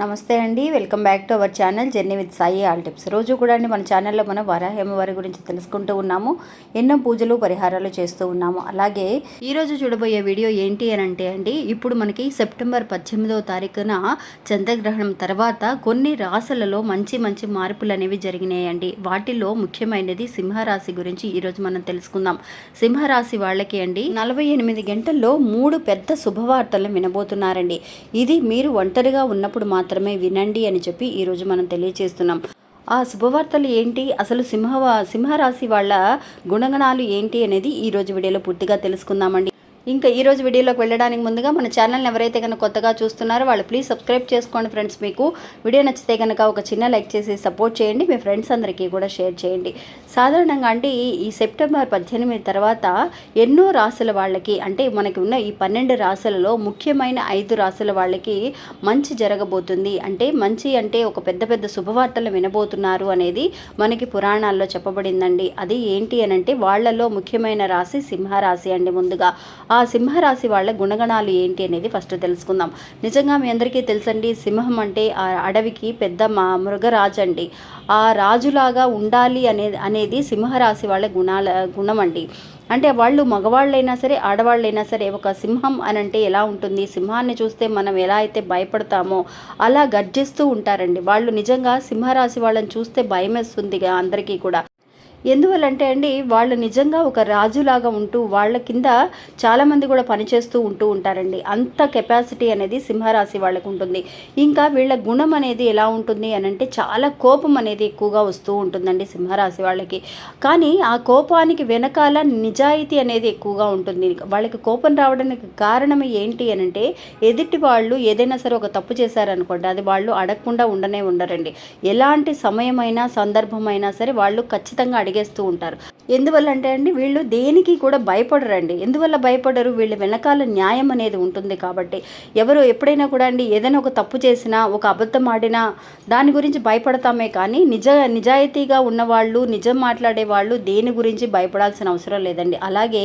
నమస్తే అండి welcome back to our channel journey with Sai all tips. రోజు కూడా అండి మన ఛానల్లో మనం వరాహేమవారి గురించి తెలుసుకుంటూ ఉన్నాము ఎన్నో పూజలు పరిహారాలు చేస్తూ ఉన్నాము. అలాగే ఈరోజు చూడబోయే వీడియో ఏంటి అని అంటే అండి ఇప్పుడు మనకి సెప్టెంబర్ పద్దెనిమిదవ తారీఖున చంద్రగ్రహణం తర్వాత కొన్ని రాశులలో మంచి మంచి మార్పులు అనేవి జరిగినాయండి. వాటిలో ముఖ్యమైనది సింహరాశి గురించి ఈరోజు మనం తెలుసుకుందాం. సింహరాశి వాళ్ళకి అండి నలభై ఎనిమిది గంటల్లో మూడు పెద్ద శుభవార్తలను వినబోతున్నారండి. ఇది మీరు ఒంటరిగా ఉన్నప్పుడు మాత్రమే వినండి అని చెప్పి ఈరోజు మనం తెలియజేస్తున్నాం ఆ శుభవార్తలు ఏంటి? అసలు సింహ సింహరాశి వాళ్ళ గుణగణాలు ఏంటి అనేది ఈరోజు వీడియోలో పూర్తిగా తెలుసుకుందామండి. ఇంకా ఈరోజు వీడియోలోకి వెళ్ళడానికి ముందుగా మన ఛానల్ని ఎవరైతే కనుక కొత్తగా చూస్తున్నారో వాళ్ళు ప్లీజ్ సబ్స్క్రైబ్ చేసుకోండి ఫ్రెండ్స్ మీకు. వీడియో నచ్చితే కనుక ఒక చిన్న లైక్ చేసి సపోర్ట్ చేయండి. మీ ఫ్రెండ్స్ అందరికీ కూడా షేర్ చేయండి. సాధారణంగా అంటే ఈ సెప్టెంబర్ పద్దెనిమిది తర్వాత ఎన్నో రాసుల వాళ్ళకి అంటే మనకి ఉన్న ఈ పన్నెండు రాసులలో ముఖ్యమైన ఐదు రాసుల వాళ్ళకి మంచి జరగబోతుంది. అంటే మంచి అంటే ఒక పెద్ద పెద్ద శుభవార్తలు వినబోతున్నారు అనేది మనకి పురాణాల్లో చెప్పబడిందండి. అది ఏంటి అని అంటే వాళ్ళలో ముఖ్యమైన రాశి సింహరాశి అండి ముందుగా. ఆ ఆ సింహరాశి వాళ్ళ గుణగణాలు ఏంటి అనేది ఫస్ట్ తెలుసుకుందాం. నిజంగా మీ అందరికీ తెలుసండి సింహం అంటే ఆ అడవికి పెద్ద మా మృగరాజు అండి. ఆ రాజులాగా ఉండాలి అనేది అనేది సింహరాశి వాళ్ళ గుణాల గుణం అండి అంటే వాళ్ళు మగవాళ్ళైనా సరే ఆడవాళ్ళైనా సరే ఒక సింహం అని అంటే ఎలా ఉంటుంది? సింహాన్ని చూస్తే మనం ఎలా అయితే భయపడతామో అలా గర్జిస్తూ ఉంటారండి. వాళ్ళు నిజంగా సింహరాశి వాళ్ళని చూస్తే భయం వేస్తుంది అందరికీ కూడా. ఎందువల్లంటే అండి వాళ్ళు నిజంగా ఒక రాజులాగా ఉంటూ వాళ్ళ కింద చాలామంది కూడా పనిచేస్తూ ఉంటూ ఉంటారండి. అంత కెపాసిటీ అనేది సింహరాశి వాళ్ళకు ఉంటుంది. ఇంకా వీళ్ళ గుణం అనేది ఎలా ఉంటుంది అని అంటే చాలా కోపం అనేది ఎక్కువగా వస్తూ ఉంటుందండి సింహరాశి వాళ్ళకి. కానీ ఆ కోపానికి వెనకాల నిజాయితీ అనేది ఎక్కువగా ఉంటుంది. వాళ్ళకి కోపం రావడానికి కారణం ఏంటి అని అంటే ఎదుటి వాళ్ళు ఏదైనా సరే ఒక తప్పు చేశారనుకోండి అది వాళ్ళు అడగకుండా ఉండనే ఉండరండి. ఎలాంటి సమయమైనా సందర్భమైనా సరే వాళ్ళు ఖచ్చితంగా అడిగేస్తూ ఉంటారు. ఎందువల్ల అంటే అండి వీళ్ళు దేనికి కూడా భయపడరండి. ఎందువల్ల భయపడరు? వీళ్ళ వెనకాల న్యాయం అనేది ఉంటుంది కాబట్టి. ఎవరు ఎప్పుడైనా కూడా అండి ఏదైనా ఒక తప్పు చేసినా ఒక అబద్ధం ఆడినా దాని గురించి భయపడతామే కానీ నిజ నిజాయితీగా ఉన్నవాళ్ళు నిజం మాట్లాడే వాళ్ళు దేని గురించి భయపడాల్సిన అవసరం లేదండి. అలాగే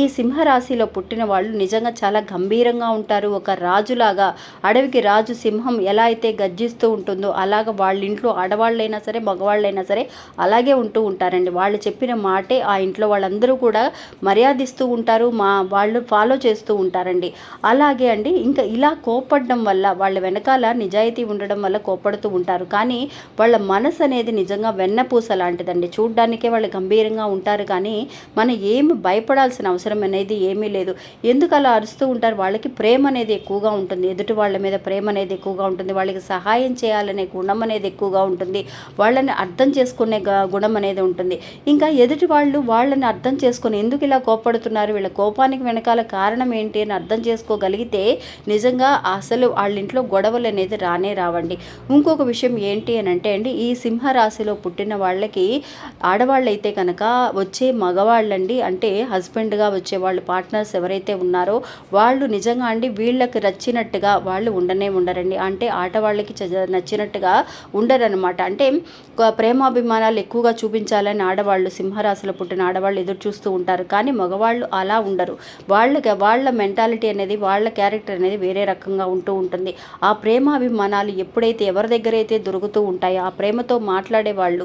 ఈ సింహరాశిలో పుట్టిన వాళ్ళు నిజంగా చాలా గంభీరంగా ఉంటారు. ఒక రాజులాగా అడవికి రాజు సింహం ఎలా అయితే గర్జిస్తూ ఉంటుందో అలాగ వాళ్ళ ఇంట్లో ఆడవాళ్ళైనా సరే మగవాళ్ళైనా సరే అలాగే ఉంటూ ఉంటారండి. వాళ్ళు చెప్పిన మాటే ఆ ఇంట్లో వాళ్ళందరూ కూడా మర్యాదిస్తూ ఉంటారు మా వాళ్ళు ఫాలో చేస్తూ ఉంటారండి. అలాగే అండి ఇంకా ఇలా కోపడడం వల్ల వాళ్ళ వెనకాల నిజాయితీ ఉండడం వల్ల కోపడుతూ ఉంటారు. కానీ వాళ్ళ మనసు అనేది నిజంగా వెన్నపూస లాంటిదండి. చూడ్డానికే వాళ్ళు గంభీరంగా ఉంటారు కానీ మనం ఏమి భయపడాల్సిన అవసరం అనేది ఏమీ లేదు. ఎందుకు అలా అరుస్తూ ఉంటారు? వాళ్ళకి ప్రేమ అనేది ఎక్కువగా ఉంటుంది. ఎదుటి వాళ్ళ మీద ప్రేమ అనేది ఎక్కువగా ఉంటుంది. వాళ్ళకి సహాయం చేయాలనే గుణం అనేది ఎక్కువగా ఉంటుంది. వాళ్ళని అర్థం చేసుకునే గుణం అనేది ఉంటుంది. ఇంకా ఎదుటి వాళ్ళు వాళ్ళని అర్థం చేసుకొని ఎందుకు ఇలా కోపడుతున్నారు వీళ్ళ కోపానికి వెనకాల కారణం ఏంటి అని అర్థం చేసుకోగలిగితే నిజంగా అసలు వాళ్ళ ఇంట్లో గొడవలు అనేది రానే రావండి. ఇంకొక విషయం ఏంటి అని అంటే అండి ఈ సింహరాశిలో పుట్టిన వాళ్ళకి ఆడవాళ్ళైతే కనుక వచ్చే మగవాళ్ళండి అంటే హస్బెండ్గా వచ్చే వాళ్ళు పార్ట్నర్స్ ఎవరైతే ఉన్నారో వాళ్ళు నిజంగా అండి వీళ్ళకి నచ్చినట్టుగా వాళ్ళు ఉండనే ఉండరండి. అంటే ఆటవాళ్ళకి చ- నచ్చినట్టుగా ఉండరనమాట అంటే ఒక ప్రేమాభిమానాలు ఎక్కువగా చూపించాలని ఆడవాళ్ళు సింహరాశిలో పుట్టిన ఆడవాళ్ళు ఎదురు చూస్తూ ఉంటారు. కానీ మగవాళ్ళు అలా ఉండరు. వాళ్ళకి వాళ్ళ మెంటాలిటీ అనేది వాళ్ళ క్యారెక్టర్ అనేది వేరే రకంగా ఉంటూ ఉంటుంది. ఆ ప్రేమాభిమానాలు ఎప్పుడైతే ఎవరి దగ్గర అయితే దొరుకుతూ ఉంటాయో ఆ ప్రేమతో మాట్లాడే వాళ్ళు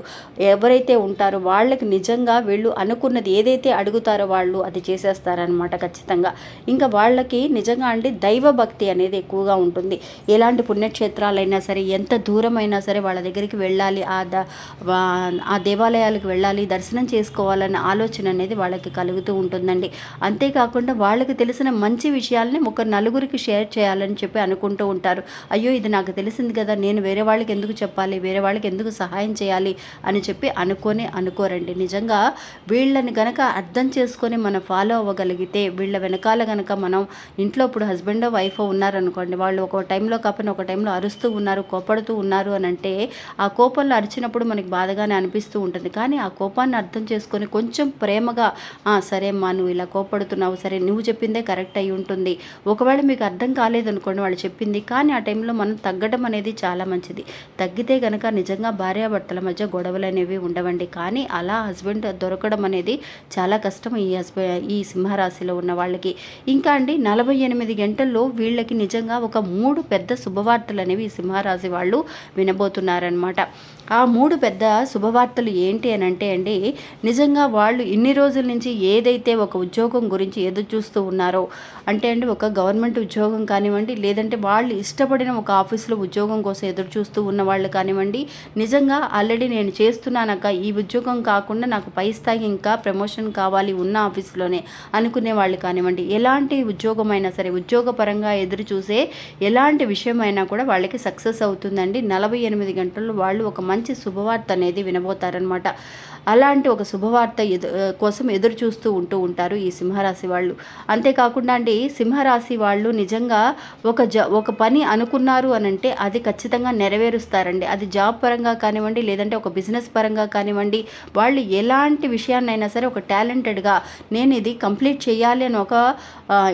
ఎవరైతే ఉంటారో వాళ్ళకి నిజంగా వీళ్ళు అనుకున్నది ఏదైతే అడుగుతారో వాళ్ళు అది చేసేస్తారనమాట ఖచ్చితంగా. ఇంకా వాళ్ళకి నిజంగా అంటే దైవ భక్తి అనేది ఎక్కువగా ఉంటుంది. ఎలాంటి పుణ్యక్షేత్రాలైనా సరే ఎంత దూరమైనా సరే వాళ్ళ దగ్గరికి వెళ్ళాలి. ఆ ద ఆ దేవాలయాలకు వెళ్ళాలి. దర్శనం చేసుకోవాలన్న ఆలోచన అనేది వాళ్ళకి కలుగుతూ ఉంటుందండి. అంతేకాకుండా వాళ్ళకి తెలిసిన మంచి విషయాల్ని ఒక నలుగురికి షేర్ చేయాలని చెప్పి అనుకుంటూ ఉంటారు. అయ్యో ఇది నాకు తెలిసింది కదా నేను వేరే వాళ్ళకి ఎందుకు చెప్పాలి వేరే వాళ్ళకి ఎందుకు సహాయం చేయాలి అని చెప్పి అనుకోనే అనుకోరండి. నిజంగా వీళ్ళని గనక అర్థం చేసుకొని మనం ఫాలో అవ్వగలిగితే వీళ్ళ వెనకాల గనక మనం ఇంట్లో ఇప్పుడు హస్బెండ్ వైఫ్ ఉన్నారనుకోండి వాళ్ళు ఒక టైంలో కాకపోయినా ఒక టైంలో అరుస్తూ ఉన్నారు కోపడుతూ ఉన్నారు అని అంటే ఆ కోపంలో అరిచినప్పుడు మనకి బాధగానే అనిపిస్తూ ఉంటుంది. కానీ ఆ కోపాన్ని అర్థం చేసుకొని కొంచెం ప్రేమగా సరేమ్మా సరే అమ్మా నువ్వు ఇలా కోపడుతున్నావు సరే నువ్వు చెప్పిందే కరెక్ట్ అయి ఉంటుంది. ఒకవేళ మీకు అర్థం కాలేదనుకోండి వాళ్ళు చెప్పింది కానీ ఆ టైంలో మనం తగ్గడం అనేది చాలా మంచిది. తగ్గితే కనుక నిజంగా భార్యాభర్తల మధ్య గొడవలు అనేవి ఉండవండి. కానీ అలా హస్బెండ్ దొరకడం అనేది చాలా కష్టం ఈ హస్బెండ్ ఈ సింహరాశిలో ఉన్న వాళ్ళకి. ఇంకా అండి నలభై ఎనిమిది గంటల్లో వీళ్ళకి నిజంగా ఒక మూడు పెద్ద శుభవార్తలు అనేవి ఈ సింహరాశి వాళ్ళు వినబోతున్నారనమాట ఆ మూడు పెద్ద శుభవార్తలు ఏంటి అని అంటే అండి నిజంగా వాళ్ళు ఇన్ని రోజుల నుంచి ఏదైతే ఒక ఉద్యోగం గురించి ఎదురు చూస్తూ ఉన్నారో అంటే అండి ఒక గవర్నమెంట్ ఉద్యోగం కానివ్వండి లేదంటే వాళ్ళు ఇష్టపడిన ఒక ఆఫీసులో ఉద్యోగం కోసం ఎదురు చూస్తూ ఉన్న వాళ్ళు కానివ్వండి నిజంగా ఆల్రెడీ నేను చేస్తున్నానక్క ఈ ఉద్యోగం కాకుండా నాకు పై స్థాయి ఇంకా ప్రమోషన్ కావాలి ఉన్న ఆఫీసులోనే అనుకునే వాళ్ళు కానివ్వండి ఎలాంటి ఉద్యోగం అయినా సరే ఉద్యోగపరంగా ఎదురు చూసే ఎలాంటి విషయమైనా కూడా వాళ్ళకి సక్సెస్ అవుతుందండి. నలభై ఎనిమిది గంటల్లో వాళ్ళు ఒక మంచి శుభవార్త అనేది వినబోతారనమాట అలాంటి ఒక శుభవార్త ఎదు కోసం ఎదురు చూస్తూ ఉంటూ ఉంటారు ఈ సింహరాశి వాళ్ళు. అంతేకాకుండా అండి సింహరాశి వాళ్ళు నిజంగా ఒక జ ఒక పని అనుకున్నారు అని అంటే అది ఖచ్చితంగా నెరవేరుస్తారండి. అది జాబ్ పరంగా కానివ్వండి లేదంటే ఒక బిజినెస్ పరంగా కానివ్వండి వాళ్ళు ఎలాంటి విషయాన్నైనా సరే ఒక టాలెంటెడ్గా నేను ఇది కంప్లీట్ చేయాలి అని ఒక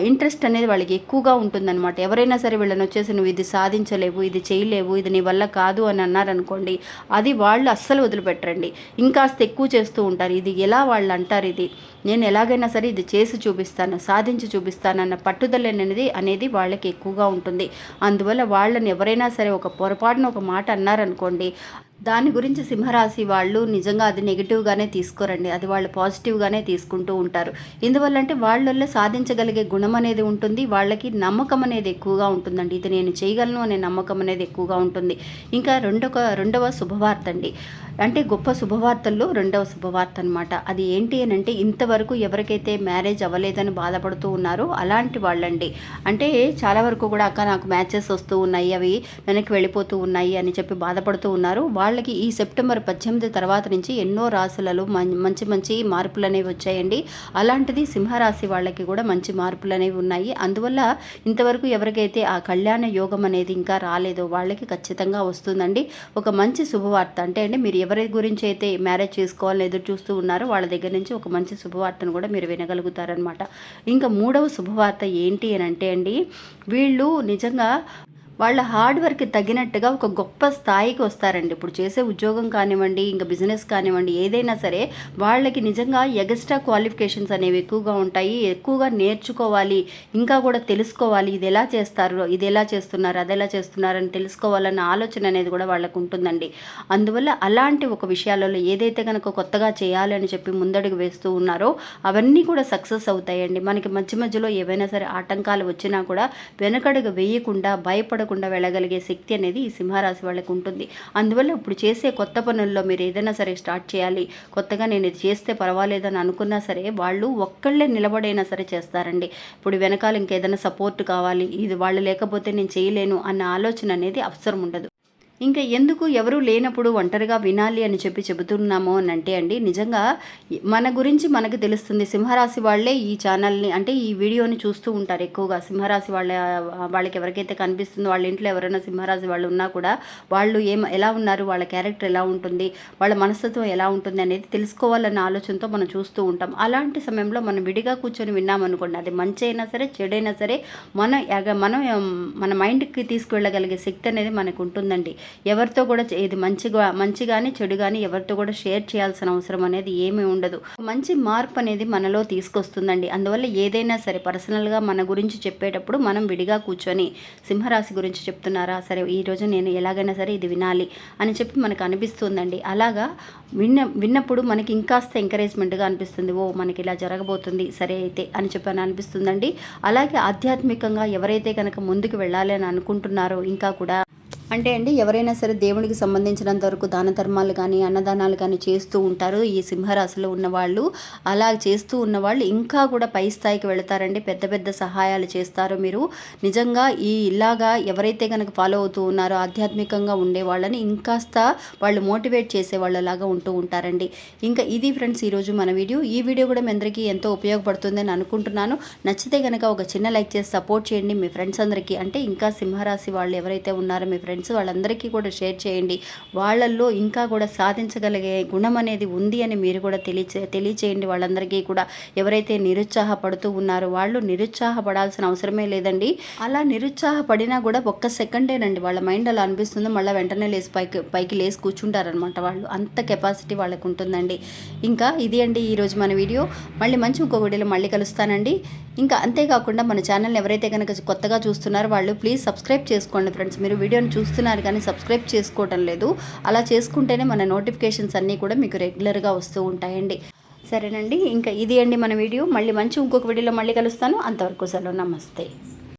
ఇంట్రెస్ట్ అనేది వాళ్ళకి ఎక్కువగా ఉంటుందన్నమాట. ఎవరైనా సరే వీళ్ళని వచ్చేసి నువ్వు ఇది సాధించలేవు ఇది చేయలేవు ఇది నీ వల్ల కాదు అని అన్నారనుకోండి అది వాళ్ళు అస్సలు వదిలిపెట్టరండి. ఇంకాస్త ఎక్కువ చేస్తూ ఉంటారు. ఇది ఎలా వాళ్ళు అంటారు ఇది? నేను ఎలాగైనా సరే ఇది చేసి చూపిస్తాను సాధించి చూపిస్తాను అన్న పట్టుదల అనేది అనేది వాళ్ళకి ఎక్కువగా ఉంటుంది. అందువల్ల వాళ్ళని ఎవరైనా సరే ఒక పొరపాటున ఒక మాట అన్నారనుకోండి దాని గురించి సింహరాశి వాళ్ళు నిజంగా అది నెగిటివ్గానే తీసుకోరండి. అది వాళ్ళు పాజిటివ్గానే తీసుకుంటూ ఉంటారు. ఎందువల్ల అంటే వాళ్ళల్లో సాధించగలిగే గుణం అనేది ఉంటుంది వాళ్ళకి నమ్మకం అనేది ఎక్కువగా ఉంటుందండి. ఇది నేను చేయగలను అనే నమ్మకం అనేది ఎక్కువగా ఉంటుంది. ఇంకా రెండవ రెండవ శుభవార్త అండి. అంటే గొప్ప శుభవార్తల్లో రెండవ శుభవార్త అనమాట అది ఏంటి అని అంటే ఇంతవరకు ఎవరికైతే మ్యారేజ్ అవ్వలేదని బాధపడుతూ ఉన్నారో అలాంటి వాళ్ళండి. అంటే చాలా వరకు కూడా అక్క నాకు మ్యాచెస్ వస్తూ ఉన్నాయి అవి వెనక్కి వెళ్ళిపోతూ ఉన్నాయి అని చెప్పి బాధపడుతూ ఉన్నారు. వాళ్ళకి ఈ సెప్టెంబర్ పద్దెనిమిది తర్వాత నుంచి ఎన్నో రాశులలో మంచి మంచి మార్పులు అనేవి వచ్చాయండి. అలాంటిది సింహరాశి వాళ్ళకి కూడా మంచి మార్పులు అనేవి ఉన్నాయి. అందువల్ల ఇంతవరకు ఎవరికైతే ఆ కళ్యాణ యోగం అనేది ఇంకా రాలేదో వాళ్ళకి ఖచ్చితంగా వస్తుందండి. ఒక మంచి శుభవార్త అంటే అండి మీరు ఎవరి గురించి అయితే మ్యారేజ్ చేసుకోవాలని ఎదురు చూస్తూ ఉన్నారో వాళ్ళ దగ్గర నుంచి ఒక మంచి శుభవార్తను కూడా మీరు వినగలుగుతారనమాట ఇంకా మూడవ శుభవార్త ఏంటి అని అంటే అండి వీళ్ళు నిజంగా వాళ్ళ హార్డ్ వర్క్ తగినట్టుగా ఒక గొప్ప స్థాయికి వస్తారండి. ఇప్పుడు చేసే ఉద్యోగం కానివ్వండి ఇంకా బిజినెస్ కానివ్వండి ఏదైనా సరే వాళ్ళకి నిజంగా ఎగస్ట్రా క్వాలిఫికేషన్స్ అనేవి ఎక్కువగా ఉంటాయి. ఎక్కువగా నేర్చుకోవాలి. ఇంకా కూడా తెలుసుకోవాలి. ఇది ఎలా చేస్తారు? ఇది ఎలా చేస్తున్నారు? అది ఎలా చేస్తున్నారు? అని తెలుసుకోవాలన్న ఆలోచన అనేది కూడా వాళ్ళకు ఉంటుందండి. అందువల్ల అలాంటి ఒక విషయాలలో ఏదైతే కనుక కొత్తగా చేయాలి అని చెప్పి ముందడుగు వేస్తూ ఉన్నారో అవన్నీ కూడా సక్సెస్ అవుతాయండి. మనకి మధ్య మధ్యలో ఏవైనా సరే ఆటంకాలు వచ్చినా కూడా వెనకడుగు వేయకుండా భయపడకుండా వెళ్ళగలిగే శక్తి అనేది ఈ సింహరాశి వాళ్ళకి ఉంటుంది. అందువల్ల ఇప్పుడు చేసే కొత్త పనుల్లో మీరు ఏదైనా సరే స్టార్ట్ చేయాలి. కొత్తగా నేను ఇది చేస్తే పర్వాలేదని అనుకున్నా సరే వాళ్ళు ఒక్కళ్ళే నిలబడైనా సరే చేస్తారండి. ఇప్పుడు వెనకాల ఇంకేదైనా సపోర్ట్ కావాలి. ఇది వాళ్ళు లేకపోతే నేను చేయలేను అన్న ఆలోచన అనేది అవసరం ఉండదు. ఇంకా ఎందుకు ఎవరు లేనప్పుడు ఒంటరిగా వినాలి అని చెప్పి చెబుతున్నాము అని అంటే అండి నిజంగా మన గురించి మనకు తెలుస్తుంది. సింహరాశి వాళ్ళే ఈ ఛానల్ని అంటే ఈ వీడియోని చూస్తూ ఉంటారు ఎక్కువగా. సింహరాశి వాళ్ళ వాళ్ళకి ఎవరికైతే కనిపిస్తుందో వాళ్ళ ఇంట్లో ఎవరైనా సింహరాశి వాళ్ళు ఉన్నా కూడా వాళ్ళు ఏం ఎలా ఉన్నారు? వాళ్ళ క్యారెక్టర్ ఎలా ఉంటుంది? వాళ్ళ మనస్తత్వం ఎలా ఉంటుంది అనేది తెలుసుకోవాలన్న ఆలోచనతో మనం చూస్తూ ఉంటాం. అలాంటి సమయంలో మనం విడిగా కూర్చొని విన్నామనుకోండి అది మంచి అయినా సరే చెడైనా సరే మన ఎగ- మనం మన మైండ్కి తీసుకువెళ్ళగలిగే శక్తి అనేది మనకు ఉంటుందండి. ఎవరితో కూడా ఇది మంచిగా మంచి కానీ చెడు కానీ ఎవరితో కూడా షేర్ చేయాల్సిన అవసరం అనేది ఏమీ ఉండదు. మంచి మార్పు అనేది మనలో తీసుకొస్తుందండి. అందువల్ల ఏదైనా సరే పర్సనల్గా మన గురించి చెప్పేటప్పుడు మనం విడిగా కూర్చొని సింహరాశి గురించి చెప్తున్నారా సరే ఈరోజు నేను ఎలాగైనా సరే ఇది వినాలి అని చెప్పి మనకు అనిపిస్తుందండి. అలాగా విన్న విన్నప్పుడు మనకి ఇంకాస్త ఎంకరేజ్మెంట్గా అనిపిస్తుంది. ఓ మనకి ఇలా జరగబోతుంది సరే అయితే అని చెప్పి అని అనిపిస్తుందండి. అలాగే ఆధ్యాత్మికంగా ఎవరైతే కనుక ముందుకు వెళ్ళాలి అని అనుకుంటున్నారో ఇంకా కూడా అంటే అండి ఎవరైనా సరే దేవునికి సంబంధించినంత వరకు దాన ధర్మాలు కానీ అన్నదానాలు కానీ చేస్తూ ఉంటారు. ఈ సింహరాశిలో ఉన్నవాళ్ళు అలా చేస్తూ ఉన్నవాళ్ళు ఇంకా కూడా పై స్థాయికి వెళతారండి. పెద్ద పెద్ద సహాయాలు చేస్తారు మీరు. నిజంగా ఈ ఇలాగా ఎవరైతే కనుక ఫాలో అవుతూ ఉన్నారో ఆధ్యాత్మికంగా ఉండే వాళ్ళని ఇంకాస్త వాళ్ళు మోటివేట్ చేసే వాళ్ళలాగా ఉంటూ ఉంటారండి. ఇంకా ఇది ఫ్రెండ్స్ ఈరోజు మన వీడియో. ఈ వీడియో కూడా మీ అందరికీ ఎంతో ఉపయోగపడుతుందని అనుకుంటున్నాను. నచ్చితే కనుక ఒక చిన్న లైక్ చేసి సపోర్ట్ చేయండి మీ ఫ్రెండ్స్ అందరికీ. అంటే ఇంకా సింహరాశి వాళ్ళు ఎవరైతే ఉన్నారో మీ ఫ్రెండ్స్ ఫ్రెండ్స్ వాళ్ళందరికీ కూడా షేర్ చేయండి. వాళ్ళల్లో ఇంకా కూడా సాధించగలిగే గుణం అనేది ఉంది అని మీరు కూడా తెలియచే తెలియచేయండి వాళ్ళందరికీ కూడా. ఎవరైతే నిరుత్సాహపడుతూ ఉన్నారో వాళ్ళు నిరుత్సాహపడాల్సిన అవసరమే లేదండి. అలా నిరుత్సాహపడినా కూడా ఒక్క సెకండేనండి వాళ్ళ మైండ్ అలా అనిపిస్తుంది మళ్ళీ వెంటనే లేచి పైకి పైకి లేచి కూర్చుంటారనమాట వాళ్ళు. అంత కెపాసిటీ వాళ్ళకు ఉంటుందండి ఇంకా ఇది అండి ఈరోజు మన వీడియో. మళ్ళీ మంచి ఇంకో వీడియోలో మళ్ళీ కలుస్తానండి. ఇంకా అంతేకాకుండా మన ఛానల్ని ఎవరైతే కనుక కొత్తగా చూస్తున్నారో వాళ్ళు ప్లీజ్ సబ్స్క్రైబ్ చేసుకోండి ఫ్రెండ్స్ మీరు వీడియోని చూస్తున్నారు కానీ సబ్స్క్రైబ్ చేసుకోవటం లేదు. అలా చేసుకుంటేనే మన నోటిఫికేషన్స్ అన్నీ కూడా మీకు రెగ్యులర్గా వస్తూ ఉంటాయండి. సరేనండి ఇంకా ఇది అండి మన వీడియో. మళ్ళీ మంచి ఇంకొక వీడియోలో మళ్ళీ కలుస్తాను. అంతవరకు సెలవు. నమస్తే.